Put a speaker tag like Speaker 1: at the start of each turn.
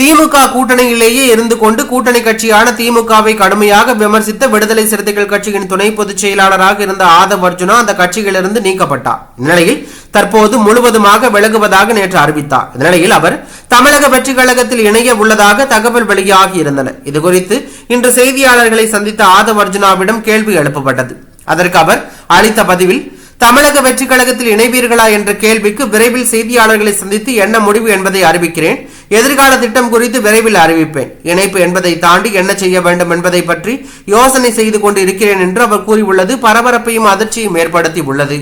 Speaker 1: திமுக கூட்டணியிலேயே இருந்து கொண்டு கூட்டணி கட்சியான திமுகவை கடுமையாக விமர்சித்த விடுதலை சிறுத்தைகள் கட்சியின் துணை பொதுச் செயலாளராக இருந்த ஆதவ் அர்ஜுனா அந்த கட்சியிலிருந்து நீக்கப்பட்டார். இந்நிலையில் தற்போது முழுவதுமாக விலகுவதாக நேற்று அறிவித்தார். இந்நிலையில் அவர் தமிழக வெற்றி கழகத்தில் இணைய உள்ளதாக தகவல் வெளியாகி இருந்தன. இதுகுறித்து இன்று செய்தியாளர்களை சந்தித்த ஆதவ் அர்ஜுனாவிடம் கேள்வி எழுப்பப்பட்டது. அதற்கு அவர் அளித்த பதிவில் தமிழக வெற்றி கழகத்தில் இணைவீர்களா என்ற கேள்விக்கு விரைவில் செய்தியாளர்களை சந்தித்து என்ன முடிவு என்பதை அறிவிக்கிறேன். எதிர்கால திட்டம் குறித்து விரைவில் அறிவிப்பேன். இணைப்பு என்பதை தாண்டி என்ன செய்ய வேண்டும் என்பதை பற்றி யோசனை செய்து கொண்டு இருக்கிறேன் என்று அவர் கூறியுள்ளது. பரபரப்பையும் அதிர்ச்சியும் ஏற்படுத்தி உள்ளது